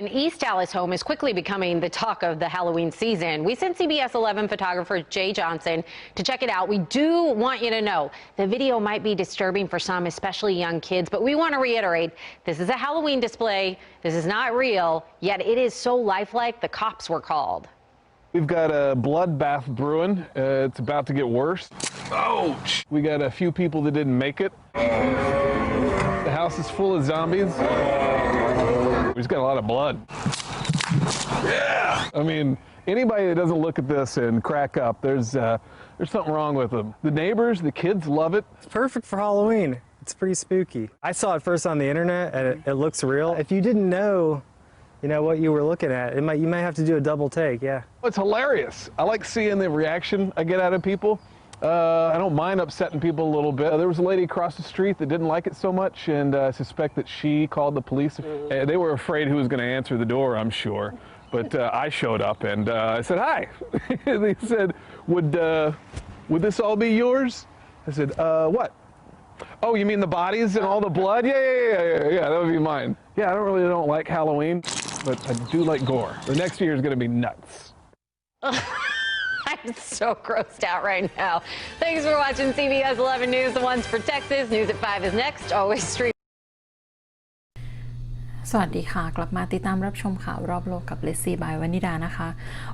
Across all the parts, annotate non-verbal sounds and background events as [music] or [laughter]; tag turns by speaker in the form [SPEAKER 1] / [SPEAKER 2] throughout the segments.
[SPEAKER 1] An East Dallas home is quickly becoming the talk of the Halloween season. We sent CBS 11 photographer Jay Johnson to check it out. We do want you to know the video might be disturbing for some, especially young kids, but we want to reiterate this is a Halloween display. This is not real, yet it is so lifelike the cops were called.
[SPEAKER 2] We've got a bloodbath brewing. Uh, it's about to get worse. Ouch! We got a few people that didn't make it. The house is full of zombies. We've got a lot of blood. Yeah! I mean, anybody that doesn't look at this and crack up, there's uh, there's something wrong with them. The neighbors, the kids love it.
[SPEAKER 3] It's perfect for Halloween. It's pretty spooky. I saw it first on the internet and it, it looks real. If you didn't know, you know what you were looking at, it might you might have to do a double take. Yeah.
[SPEAKER 2] It's hilarious. I like seeing the reaction I get out of people. Uh, I don't mind upsetting people a little bit. Uh, there was a lady across the street that didn't like it so much, and uh, I suspect that she called the police. Uh, they were afraid who was going to answer the door, I'm sure. But uh, I showed up and uh, I said, "Hi." [laughs] they said, "Would uh, would this all be yours?" I said, uh, "What?" Oh, you mean the bodies and all the blood? Yeah, yeah, yeah, yeah, yeah. That would be mine. Yeah, I don't really don't like Halloween, but I do like gore. The next year is going to be nuts. [laughs]
[SPEAKER 1] I'm so grossed out right now. Thanks for watching CBS 11 News, the ones for Texas. News at 5 is next. Always stream.
[SPEAKER 4] สวัสดีค่ะ กลับมาติดตามรับชมข่าวรอบโลกกับเลซี่บายวานิดานะคะ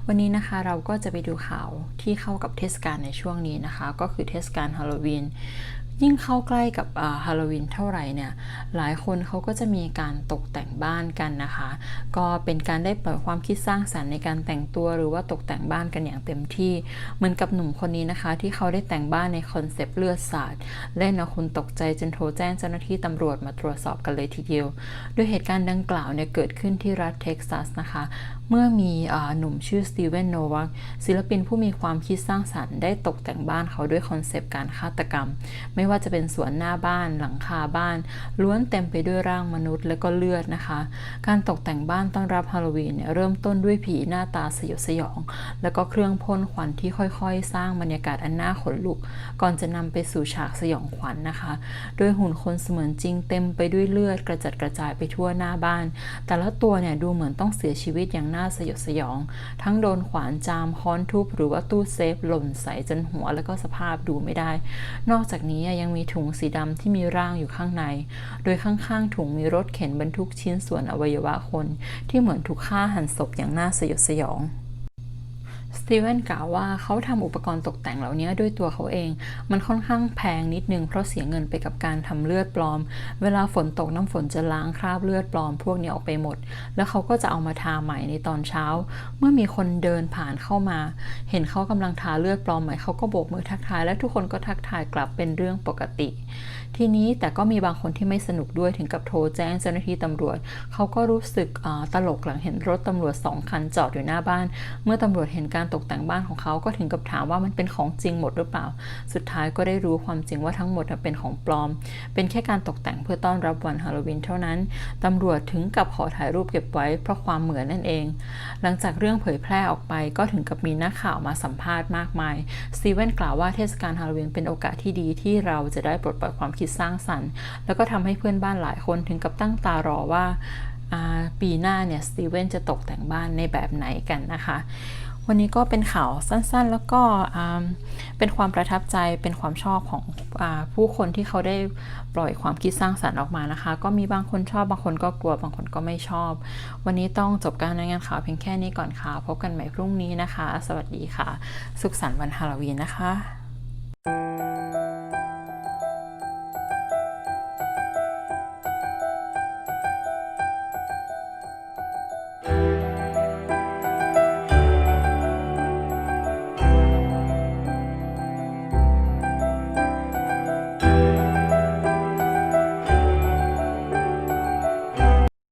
[SPEAKER 4] วันนี้นะคะเราก็จะไปดูข่าวที่เข้ากับเทศกาลในช่วงนี้นะคะ ก็คือเทศกาลฮาโลวีน ยิ่งเข้าใกล้กับฮาโลวีนเท่าไหร่เนี่ยหลายคนเขาก็จะมีการตกแต่งบ้านกันนะคะ ก็เป็นการได้ปล่อยความคิดสร้างสรรค์ในการแต่งตัวหรือว่าตกแต่งบ้านกันอย่างเต็มที่ เหมือนกับหนุ่มคนนี้นะคะ ที่เขาได้แต่งบ้านในคอนเซปต์เลือดสาดเล่นเอาคุณตกใจจนโทรแจ้งเจ้าหน้าที่ตำรวจมาตรวจสอบกันเลยทีเดียว โดยเหตุการณ์ดังกล่าวเนี่ยเกิดขึ้นที่รัฐเท็กซัสนะคะเมื่อมีหนุ่มชื่อสตีเวนโนวักศิลปินผู้มีความคิดสร้างสรรค์ได้ตกแต่งบ้านเขาด้วยคอนเซปต์การฆาตกรรม ไม่ว่าจะเป็นสวนหน้าบ้านหลังคาบ้าน ล้วนเต็มไปด้วยร่างมนุษย์และก็เลือดนะคะ การตกแต่งบ้านต้อนรับฮาโลวีนเนี่ยเริ่มต้นด้วยผีหน้าตาสยดสยอง แล้วก็เครื่องพ่นควันที่ค่อยๆ สร้างบรรยากาศอันน่าขนลุก ก่อนจะนำไปสู่ฉากสยองขวัญนนะคะ โดยหุ่นคนเสมือนจริงเต็มไปด้วยเลือดกระจัดกระจายไปทั่วหน้าบ้าน แต่ละตัวเนี่ยดูเหมือนต้องเสียชีวิตอย่างน่าสยดสยอง ทั้งโดนขวานจามค้อนทุบหรือว่าตู้เซฟหล่นใส่จนหัวแล้วก็สภาพดูไม่ได้ นอกจากนี้ยังมีถุงสีดำที่มีร่างอยู่ข้างใน โดยข้างๆถุงมีรถเข็นบรรทุกชิ้นส่วนอวัยวะคน ที่เหมือนถูกฆ่าหันศพอย่างน่าสยดสยอง สตีเวนกล่าวว่าเขาทำอุปกรณ์ตกแต่งเหล่านี้ด้วยตัวเขาเอง มันค่อนข้างแพงนิดนึงเพราะเสียเงินไปกับการทำเลือดปลอม เวลาฝนตกน้ำฝนจะล้างคราบเลือดปลอมพวกนี้ออกไปหมด แล้วเขาก็จะเอามาทาใหม่ในตอนเช้า เมื่อมีคนเดินผ่านเข้ามา เห็นเขากำลังทาเลือดปลอมใหม่เขาก็โบกมือทักทาย และทุกคนก็ทักทายกลับเป็นเรื่องปกติ ทีนี้แต่ก็มีบางคนที่ไม่สนุกด้วยถึงกับโทรแจ้งเจ้าหน้าที่ตำรวจ เขาก็รู้สึกตลกหลังเห็นรถตำรวจสองคันจอดอยู่หน้าบ้าน เมื่อตำรวจเห็นการตกแต่งบ้านของเขาก็ถึงกับถามว่ามันเป็นของจริงหมดหรือเปล่า สุดท้ายก็ได้รู้ความจริงว่าทั้งหมดเป็นของปลอม เป็นแค่การตกแต่งเพื่อต้อนรับวันฮาโลวีนเท่านั้นตำรวจถึงกับขอถ่ายรูปเก็บไว้เพราะความเหมือนนั่นเอง หลังจากเรื่องเผยแพร่ออกไปก็ถึงกับมีนักข่าวมาสัมภาษณ์มากมายสตีเวนกล่าวว่าเทศกาลฮาโลวีนเป็นโอกาสที่ดีที่เราจะได้ปลดปล่อยความคิดสร้างสรรค์ แล้วก็ทำให้เพื่อนบ้านหลายคนถึงกับตั้งตารอว่าปีหน้าเนี่ยสตีเวนจะตกแต่งบ้านในแบบไหนกันนะคะ วันนี้ก็เป็นข่าวสั้นๆ แล้วก็เป็นความประทับใจเป็นความชอบของอผู้คนที่เขาได้ปล่อยความคิดสร้างสรรค์ออกมานะคะ ก็มีบางคนชอบบางคนก็กลัวบางคนก็ไม่ชอบ วันนี้ต้องจบการรายงานข่าวเพียงแค่นี้ก่อนค่ะ พบกันใหม่พรุ่งนี้นะคะ สวัสดีค่ะ สุขสันต์วันฮาโลวีนนะคะ